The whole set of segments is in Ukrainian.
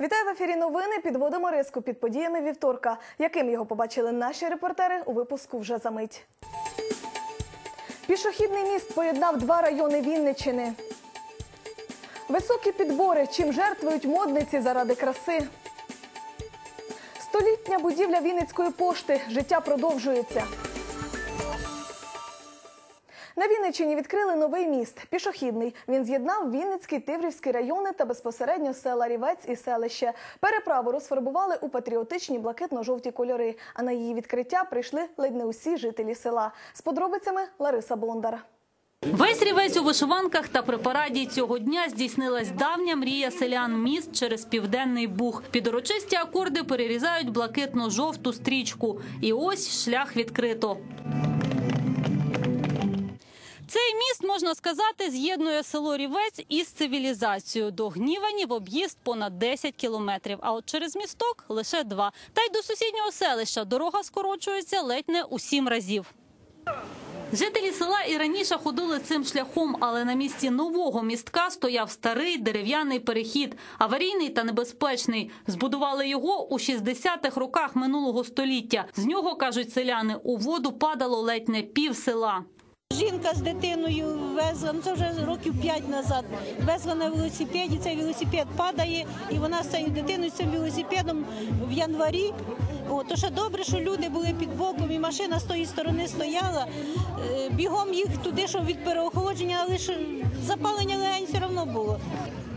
Вітаю в ефірі новини. Підводимо риску під подіями вівторка. Яким його побачили наші репортери у випуску вже за мить. Пішохідний міст поєднав два райони Вінниччини. Високі підбори, чим жертвують модниці заради краси. Столітня будівля Вінницької пошти. Життя продовжується. На Вінниччині відкрили новий міст пішохідний. Він з'єднав Вінницький, Тиврівський райони та безпосередньо села Рівець і селище. Переправу розфарбували у патріотичні блакитно-жовті кольори. А на її відкриття прийшли ледь не усі жителі села. З подробицями Лариса Бондар. Весь рівець у вишиванках та при параді цього дня здійснилась давня мрія селян міст через південний буг. Під урочисті акорди перерізають блакитно-жовту стрічку. І ось шлях відкрито. Цей міст, можна сказати, з'єднує село Рівець із цивілізацією. До Гнівані в об'їзд понад 10 кілометрів, а от через місток лише два. Та й до сусіднього селища дорога скорочується ледь не у сім разів. Жителі села і раніше ходили цим шляхом, але на місці нового містка стояв старий дерев'яний перехід, аварійний та небезпечний. Збудували його у 60-х роках минулого століття. З нього, кажуть селяни, у воду падало ледь не пів села. Жінка з дитиною везла, ну це вже років п'ять назад, везла на велосипеді, цей велосипед падає, і вона з цією дитиною, з цим велосипедом в январі. О, то ще добре, що люди були під боком, і машина з тої сторони стояла. Е, Бігом їх туди, щоб від переохолодження, але ж запалення легень все одно було.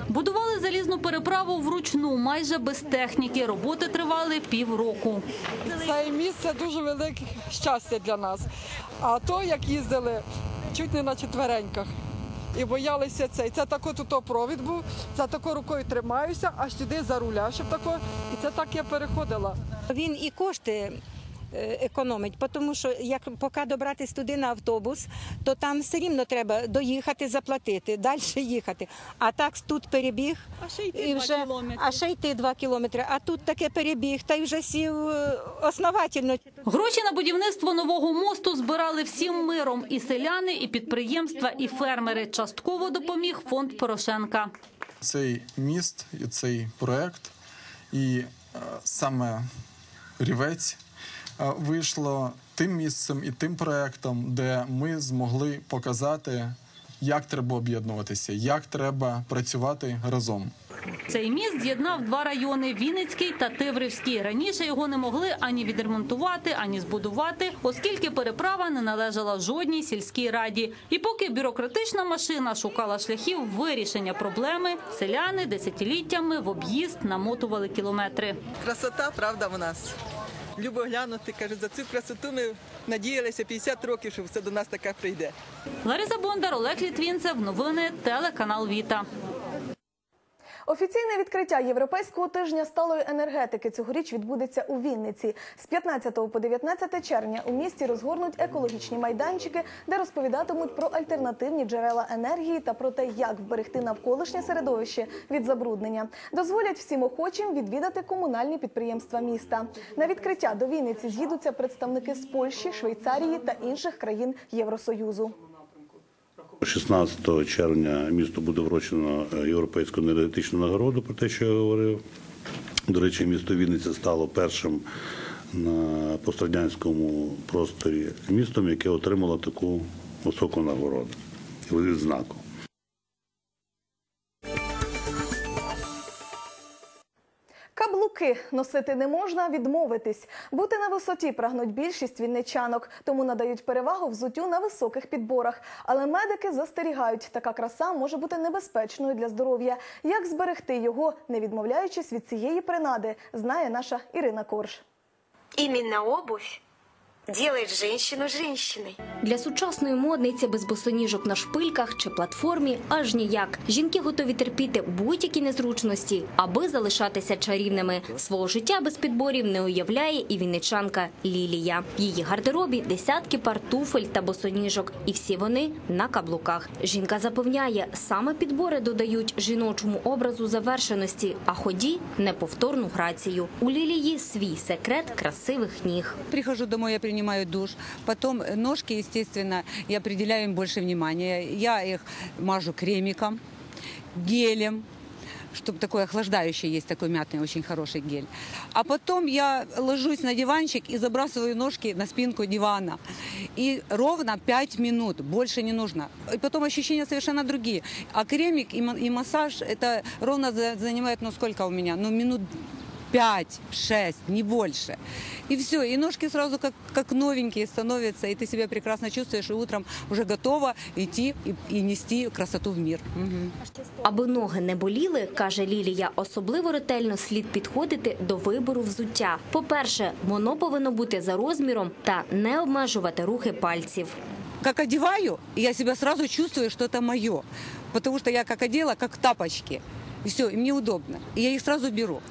Будували залізну переправу вручну, майже без техніки. Роботи тривали півроку. Це місце дуже велике щастя для нас. А то, як їздили, чуть не на четвереньках. І боялися цей. Це тако тут провід був, це тако рукою тримаюся, аж сюди за руля, щоб тако. І це так я переходила. Він і кошти економить, тому що як поки добратися туди на автобус, то там все рівно треба доїхати, заплатити, далі їхати. А так тут перебіг, А ще йти і два вже, кілометри. а ще йти два кілометри. А тут таке перебіг, та й вже сів е, основательно. Гроші на будівництво нового мосту збирали всім миром. І селяни, і підприємства, і фермери. Частково допоміг фонд Порошенка. цей міст і цей проект, і е, саме рівець е, вийшло тим місцем і тим проектом, де ми змогли показати, як треба об'єднуватися, як треба працювати разом. Цей міст з'єднав два райони Вінницький та Тиврівський. Раніше його не могли ані відремонтувати, ані збудувати, оскільки переправа не належала жодній сільській раді. І поки бюрократична машина шукала шляхів вирішення проблеми, селяни десятиліттями в об'їзд намотували кілометри. Красота, правда, в нас. Любо глянути, кажуть, за цю красоту ми надіялися 50 років, що все до нас таке прийде. Лариса Бондар, Олег Літвінцев. Новини телеканал Віта. Офіційне відкриття Європейського тижня сталої енергетики цьогоріч відбудеться у Вінниці. З 15 по 19 червня у місті розгорнуть екологічні майданчики, де розповідатимуть про альтернативні джерела енергії та про те, як вберегти навколишнє середовище від забруднення. Дозволять всім охочим відвідати комунальні підприємства міста. На відкриття до Вінниці з'їдуться представники з Польщі, Швейцарії та інших країн Євросоюзу. 16 червня місту буде вручено е, європейську енергетичну нагороду про те, що я говорив. До речі, місто Вінниця стало першим на пострадянському просторі містом, яке отримало таку високу нагороду відзнаку. Каблуки носити не можна, відмовитись. Бути на висоті прагнуть більшість вінничанок, тому надають перевагу взуттю на високих підборах. Але медики застерігають, така краса може бути небезпечною для здоров'я. Як зберегти його, не відмовляючись від цієї принади, знає наша Ірина Корж. Іменно обувь делает женщину женщиной. Для сучасної модниці без босоніжок на шпильках чи платформі аж ніяк. Жінки готові терпіти будь-які незручності, аби залишатися чарівними. Свого життя без підборів не уявляє і вінничанка Лілія. В її гардеробі десятки пар туфель та босоніжок, і всі вони на каблуках. Жінка запевняє, саме підбори додають жіночому образу завершеності, а ході неповторну грацію. У Лілії свій секрет красивих ніг. Прихожу домой, я принимаю душ. Потом э, ножки, естественно, я определяю им больше внимания. Я их мажу кремиком, гелем, чтобы такой охлаждающий есть такой мятный очень хороший гель. А потом я ложусь на диванчик и забрасываю ножки на спинку дивана. И ровно 5 минут, больше не нужно. И потом ощущения совершенно другие. А кремик и ма- и массаж, это ровно за- занимает, ну сколько у меня? Ну минут 5-6, не больше. И все, и ножки сразу как, как новенькие становятся, и ты себя прекрасно чувствуешь, и утром уже готова идти и, и нести красоту в мир. Мгм. Аби ноги не боліли, каже Лілія, особливо ретельно слід підходити до вибору взуття. По-перше, воно повинно бути за розміром та не обмежувати рухи пальців. Как одеваю, я себя сразу чувствую, что это мое. Потому что я как одела, как тапочки. И все, и мне удобно. И я их сразу беру.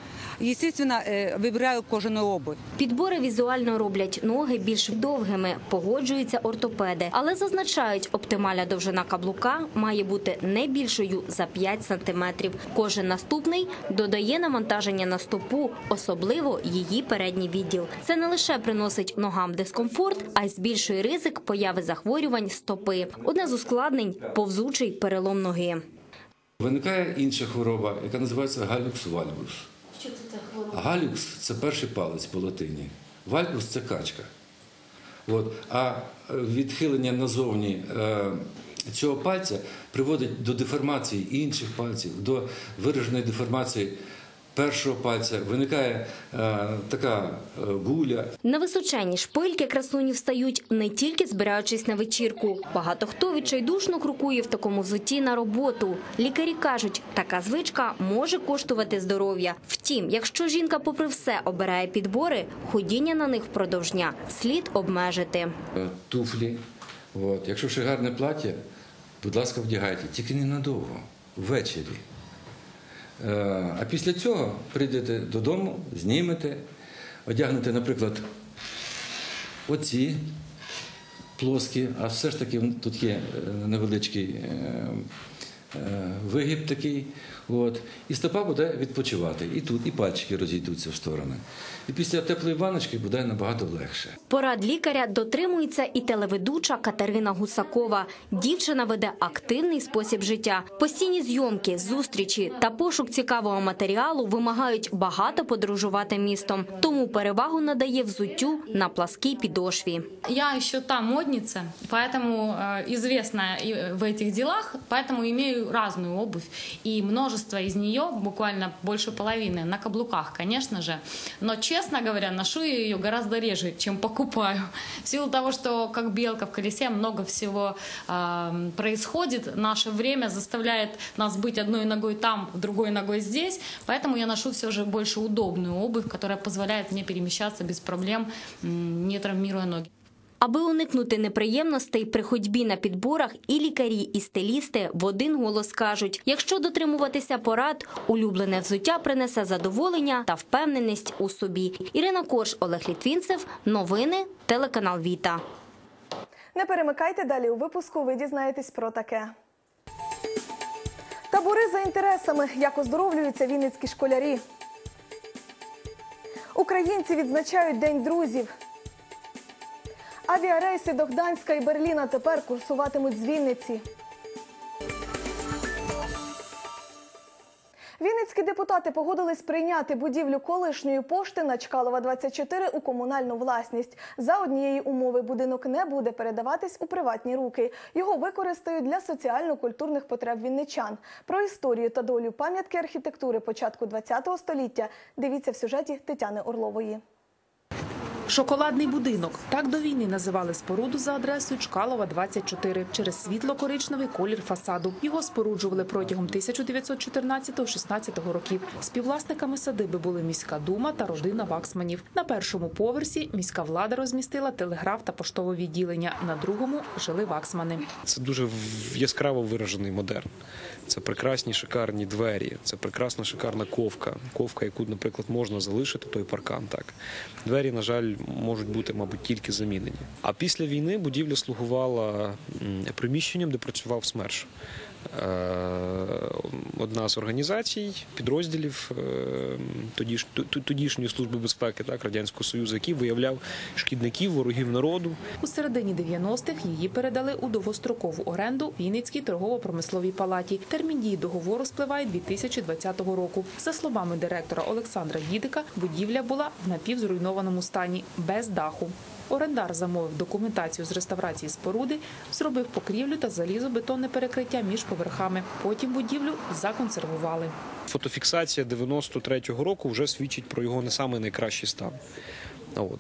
Естественно, э, выбираю кожаную обувь. Підбори візуально роблять ноги більш довгими, погоджуються ортопеди, але зазначають, оптимальна довжина каблука має бути не більшою за 5 сантиметрів. Кожен наступний додає навантаження на стопу, особливо її передній відділ. Це не лише приносить ногам дискомфорт, а й збільшує ризик появи захворювань стопи. Одне з ускладнень повзучий перелом ноги. Виникає інша хвороба, яка називається галюкс вальгус. Що це так хвороба? Галюкс це перший палець по латині. Валькус це качка. От. А е, відхилення назовні е, цього пальця приводить до деформації інших пальців, до вираженої деформації першого пальця. Виникає е, така е, гуля, На височенні шпильки красуні встають не тільки збираючись на вечірку. Багато хто відчайдушно крокує в такому взутті на роботу. Лікарі кажуть, така звичка може коштувати здоров'я. Втім, якщо жінка, попри все, обирає підбори, ходіння на них впродовж дня слід обмежити. е, туфлі. От. Якщо ще гарне плаття, будь ласка, вдягайте, тільки ненадовго, ввечері. Е, А після цього прийдете додому, знімете, одягнете, наприклад, оці плоскі, а все ж таки тут є е, невеличкий е, вигиб такий. От. І стопа буде відпочивати. І тут, і пальчики розійдуться в сторони І після теплої ваночки буде набагато легше. Порад лікаря дотримується і телеведуча Катерина Гусакова. Дівчина веде активний спосіб життя. Постійні зйомки, зустрічі та пошук цікавого матеріалу вимагають багато подорожувати містом. Тому перевагу надає взуттю на пласкій підошві. Я еще та модница, поэтому э, известна и в этих делах, поэтому имею разную обувь. И множество из нее, буквально больше половины, на каблуках, конечно же. Но, честно говоря, ношу я ее гораздо реже, чем покупаю. В силу того, что как белка в колесе много всего э, происходит, наше время заставляет нас быть одной ногой там, другой ногой здесь. Поэтому я ношу все же больше удобную обувь, которая позволяет мне перемещаться без проблем, не травмируя ноги. Аби уникнути неприємностей при ходьбі на підборах, і лікарі, і стилісти в один голос кажуть: якщо дотримуватися порад, улюблене взуття принесе задоволення та впевненість у собі. Ірина Корж, Олег Літвінцев. Новини телеканал Віта. Не перемикайте далі у випуску. Ви дізнаєтесь про таке. Табори за інтересами, як оздоровлюються вінницькі школярі. Українці відзначають День друзів. Авіарейси до Гданська і Берліна тепер курсуватимуть з Вінниці. Вінницькі депутати погодились прийняти будівлю колишньої пошти на Чкалова 24 у комунальну власність. За однієї умови будинок не буде передаватись у приватні руки. Його використають для соціально-культурних потреб вінничан. Про історію та долю пам'ятки архітектури початку ХХ століття дивіться в сюжеті Тетяни Орлової. Шоколадний будинок. Так до війни називали споруду за адресою Чкалова, 24, через світло-коричневий колір фасаду. Його споруджували протягом 1914-16 років. Співвласниками садиби були міська дума та родина Ваксманів. На першому поверсі міська влада розмістила телеграф та поштове відділення. На другому жили Ваксмани. Це дуже яскраво виражений модерн. Це прекрасні шикарні двері, це прекрасна шикарна ковка. Ковка, яку, наприклад, можна залишити, той паркан. Так двері, на жаль, можуть бути, мабуть, тільки замінені. А після війни будівля слугувала приміщенням, де працював СМЕРШ. Е, одна з організацій, підрозділів е, тодіш- тодішньої служби безпеки так, Радянського Союзу, який виявляв шкідників, ворогів народу. У середині 90-х її передали у довгострокову оренду Вінницькій торгово-промисловій палаті. Термін дії договору спливає 2020 року. За словами директора Олександра Дідика, будівля була в напівзруйнованому стані, без даху. Орендар замовив документацію з реставрації споруди, зробив покрівлю та залізобетонне перекриття між поверхами. Потім будівлю законсервували. Фотофіксація 93-го року вже свідчить про його не самий найкращий стан.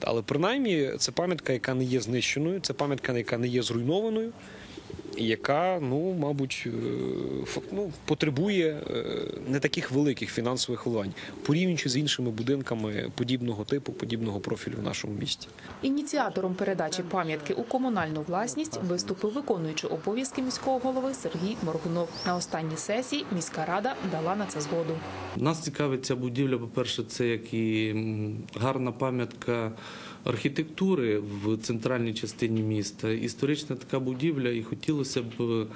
Але принаймні це пам'ятка, яка не є знищеною, це пам'ятка, яка не є зруйнованою, яка, ну, мабуть, е, ну, потребує е, не таких великих фінансових вливань, порівнюючи з іншими будинками подібного типу, подібного профілю в нашому місті. Ініціатором передачі пам'ятки у комунальну власність виступив виконуючий обов'язки міського голови Сергій Моргунов. На останній сесії міська рада дала на це згоду. Нас цікавить ця будівля, по-перше, це як і гарна пам'ятка архітектури в центральній частині міста. Історична така будівля, і хотілося б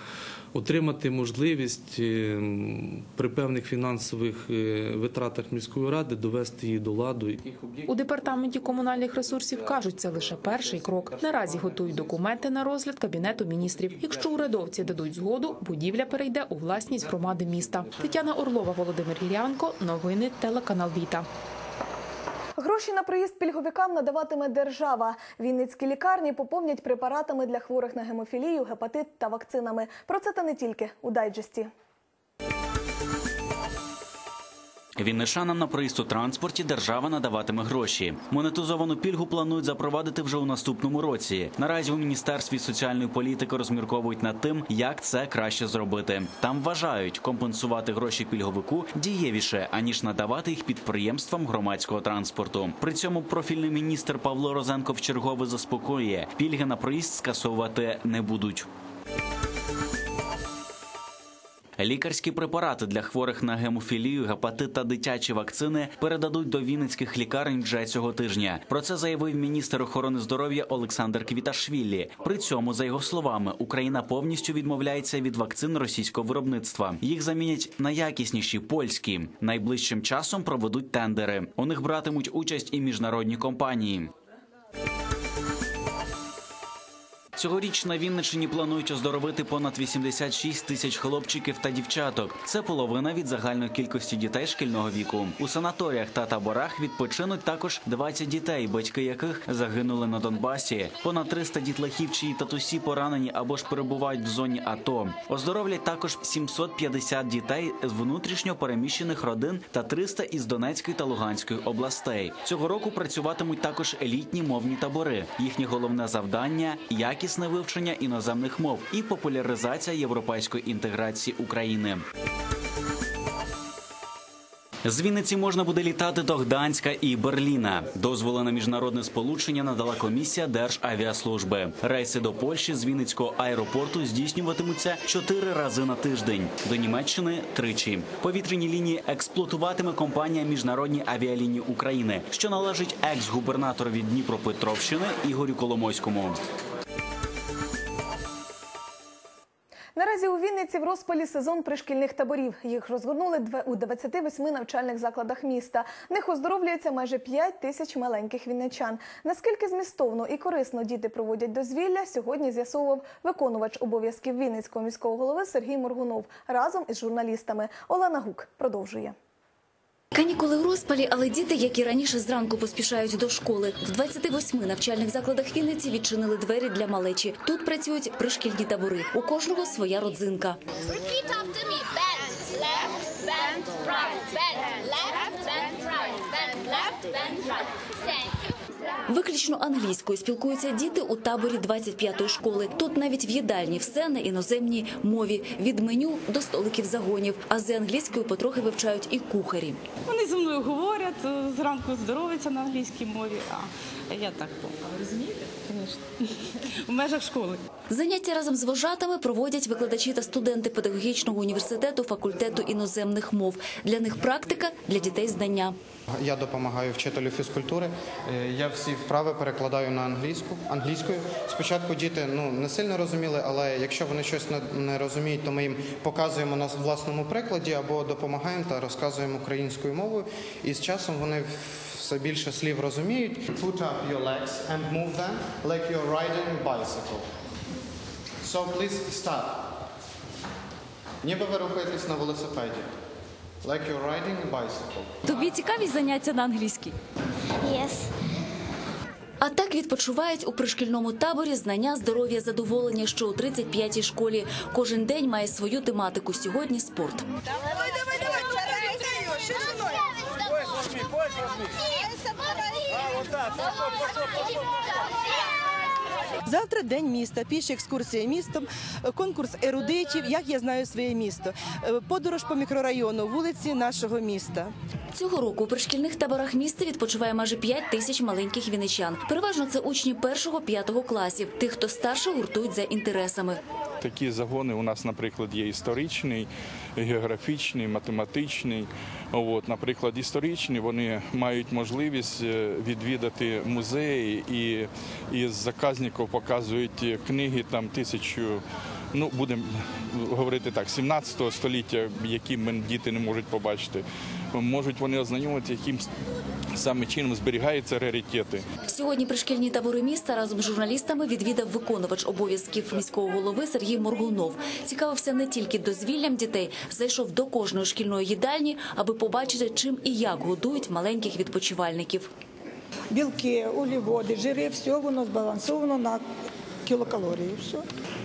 отримати можливість е, при певних фінансових е, витратах міської ради довести її до ладу. У департаменті комунальних ресурсів кажуть, це лише перший крок. Наразі готують документи на розгляд кабінету міністрів. Якщо урядовці дадуть згоду, будівля перейде у власність громади міста. Тетяна Орлова, Володимир Гірянко. Новини телеканал Віта. Гроші на проїзд пільговикам надаватиме держава. Вінницькі лікарні поповнять препаратами для хворих на гемофілію, гепатит та вакцинами. Про це та не тільки у дайджесті. Вінничанам на проїзд у транспорті держава надаватиме гроші. Монетизовану пільгу планують запровадити вже у наступному році. Наразі у міністерстві соціальної політики розмірковують над тим, як це краще зробити. Там вважають, компенсувати гроші пільговику дієвіше аніж надавати їх підприємствам громадського транспорту. При цьому профільний міністр Павло Розенко вчергове заспокоює, пільги на проїзд скасовувати не будуть. Лікарські препарати для хворих на гемофілію, гепатит та дитячі вакцини передадуть до вінницьких лікарень вже цього тижня. Про це заявив міністр охорони здоров'я Олександр Квіташвілі. При цьому, за його словами, Україна повністю відмовляється від вакцин російського виробництва. Їх замінять на якісніші польські. Найближчим часом проведуть тендери. У них братимуть участь і міжнародні компанії. Цьогоріч на Вінниччині планують оздоровити понад 86 тисяч хлопчиків та дівчаток. Це половина від загальної кількості дітей шкільного віку. У санаторіях та таборах відпочинуть також 20 дітей, батьки яких загинули на Донбасі. Понад 300 дітлахів, чиї татусі поранені або ж перебувають в зоні АТО. Оздоровлять також 750 дітей з внутрішньо переміщених родин та 300 із Донецької та Луганської областей. Цього року працюватимуть також елітні мовні табори. Їхнє головне завдання якісне вивчення іноземних мов і популяризація європейської інтеграції України. З Вінниці можна буде літати до Гданська і Берліна. Дозволи на міжнародне сполучення надала комісія Державіаслужби. Рейси до Польщі з Вінницького аеропорту здійснюватимуться чотири рази на тиждень. До Німеччини тричі. Повітряні лінії експлуатуватиме компанія Міжнародні авіалінії України, що належить екс-губернаторові Дніпропетровщини Ігорю Коломойському. Наразі у Вінниці в розпалі сезон пришкільних таборів. Їх розгорнули у 28 навчальних закладах міста. Них оздоровлюється майже 5 тисяч маленьких вінничан. Наскільки змістовно і корисно діти проводять дозвілля, сьогодні з'ясовував виконувач обов'язків Вінницького міського голови Сергій Моргунов разом із журналістами. Олена Гук продовжує. Канікули в розпалі, але діти, як і раніше, зранку поспішають до школи. В 28 навчальних закладах Вінниці відчинили двері для малечі. Тут працюють пришкільні табори. У кожного своя родзинка. Bend, left, bend, right. Виключно англійською спілкуються діти у таборі 25-ї школи. Тут навіть в їдальні все на іноземній мові. Від меню до столиків загонів. А з англійською потрохи вивчають і кухарі. Вони зі мною говорять, зранку здоровиться на англійській мові, а я так розумієте? Звісно. в межах школи. Заняття разом з вожатами проводять викладачі та студенти педагогічного університету факультету іноземних мов. Для них практика, для дітей знання. Я допомагаю вчителю фізкультури. Е, Я всі вправи перекладаю на англійську англійською. Спочатку діти ну не сильно розуміли, але якщо вони щось не, не розуміють, то ми їм показуємо на власному прикладі або допомагаємо та розказуємо українською мовою. І з часом вони все більше слів розуміють. Put up your legs and move them like you're riding a bicycle. So please start. Ніби ви рухаєтесь на велосипеді. Like you're riding a bicycle. Тобі цікаві заняття на англійській? Yes. А так відпочивають у пришкільному таборі знання, здоров'я, задоволення, що у 35-й школі. Кожен день має свою тематику. Сьогодні спорт. Давай, давай, давай, Завтра день міста, піші екскурсія містом, конкурс ерудитів, як я знаю своє місто, е, подорож по мікрорайону, вулиці нашого міста. Цього року у пришкільних таборах міста відпочиває майже 5 тисяч маленьких віничан. Переважно це учні першого-п'ятого класів. Тих, хто старше, гуртують за інтересами. Такі загони у нас, наприклад, є історичний, географічний, математичний. От, наприклад, історичні вони мають можливість е, відвідати музеї і із заказників показують книги там тисячу. Ну, будемо говорити так, 17 століття, які діти не можуть побачити. Можуть вони ознайомити, яким саме чином зберігаються раритети. Сьогодні пришкільні табори міста разом з журналістами відвідав виконувач обов'язків міського голови Сергій Моргунов. Цікавився не тільки дозвіллям дітей, зайшов до кожної шкільної їдальні, аби побачити, чим і як годують маленьких відпочивальників. білки, углеводи, жири, все воно збалансовано на кілокалорії. Все.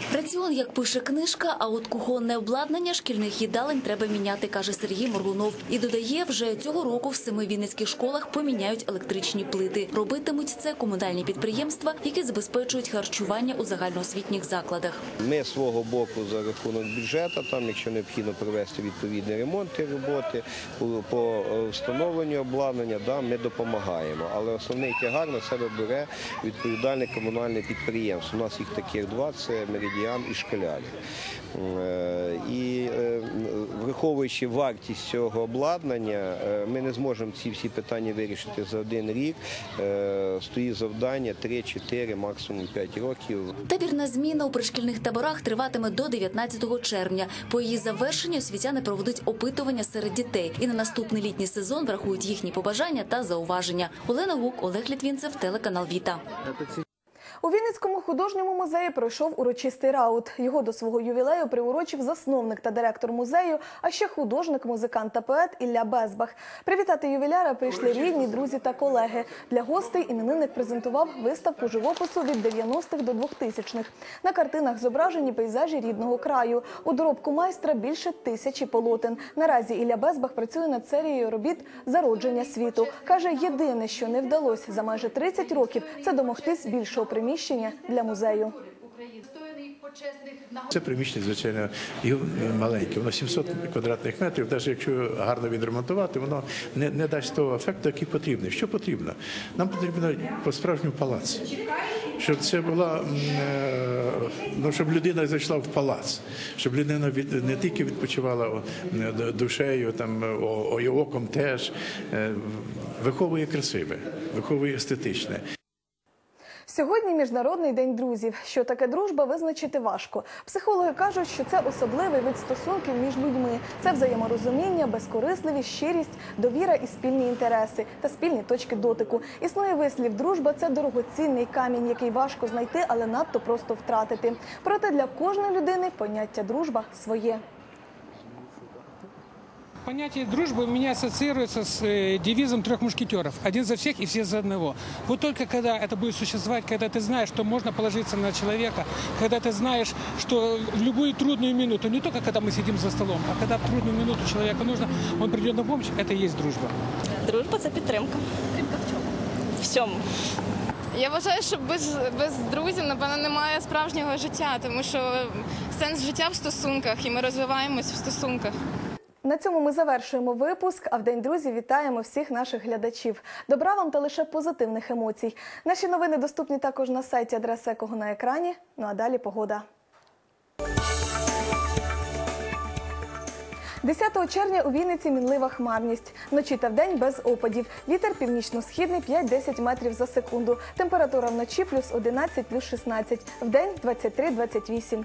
Раціон, як пише книжка, а от кухонне обладнання шкільних їдалень треба міняти, каже Сергій Моргунов. І додає, вже цього року в семи вінницьких школах поміняють електричні плити. Робитимуть це комунальні підприємства, які забезпечують харчування у загальноосвітніх закладах. Ми свого боку за рахунок бюджету, там, якщо необхідно провести відповідні ремонти роботи по, е, встановленню обладнання, да, ми допомагаємо. Але основний тягар на себе бере відповідальне комунальне підприємство. У нас їх таких два це меридіан і школярі. Е, І е, враховуючи вартість цього обладнання, е, ми не зможемо ці всі питання вирішити за один рік. Стоїть завдання 3-4, максимум 5 років. Табірна зміна у пришкільних таборах триватиме до 19 червня. По її завершенню освітяни проведуть опитування серед дітей і на наступний літній сезон врахують їхні побажання та зауваження. Олена Гук, Олег Літвінцев, телеканал Віта. У Вінницькому художньому музеї пройшов урочистий раут. Його до свого ювілею приурочив засновник та директор музею, а ще художник, музикант та поет Ілля Безбах. Привітати ювіляра прийшли рідні, друзі та колеги. Для гостей іменинник презентував виставку живопису від 90-х до 2000-х. На картинах зображені пейзажі рідного краю. У доробку майстра більше тисячі полотен. Наразі Ілля Безбах працює над серією робіт зародження світу. Каже, єдине, що не вдалося за майже 30 років, це домогтись більшого приміщення для музею. Це приміщення, звичайно, маленьке. Воно 700 квадратних метрів. Навіть якщо гарно відремонтувати, воно не, не дасть того ефекту, який потрібний. Що потрібно? Нам потрібно по-справжньому палац. Щоб це була е, ну, щоб людина зайшла в палац, щоб людина від не тільки відпочивала душею, там о, о, оком теж е, виховує красиве, виховує естетичне. Сьогодні міжнародний день друзів. Що таке дружба, визначити важко. Психологи кажуть, що це особливий вид стосунків між людьми. Це взаєморозуміння, безкорисливість, щирість, довіра і спільні інтереси та спільні точки дотику. Існує вислів, дружба це дорогоцінний камінь, який важко знайти, але надто просто втратити. Проте для кожної людини поняття дружба своє. Понятие дружбы у меня ассоциируется с э, девизом трех мушкетеров. Один за всех и все за одного. Вот только когда это будет существовать, когда ты знаешь, что можно положиться на человека, когда ты знаешь, что в любую трудную минуту, не только когда мы сидим за столом, а когда в трудную минуту человеку нужно, он придет на помощь, это и есть дружба. Дружба це підтримка. Підтримка в чому? Всьому. Я вважаю, що без, без друзів, напевно, немає справжнього життя, тому що сенс життя в стосунках, і ми розвиваємось в стосунках. На цьому ми завершуємо випуск. А в день друзів вітаємо всіх наших глядачів. Добра вам та лише позитивних емоцій. Наші новини доступні також на сайті адреса якого на екрані. Ну а далі погода. 10 червня у Вінниці мінлива хмарність. Вночі та вдень без опадів. Вітер північно-східний 5-10 метрів за секунду. Температура вночі плюс 11, плюс 16. Вдень 23-28.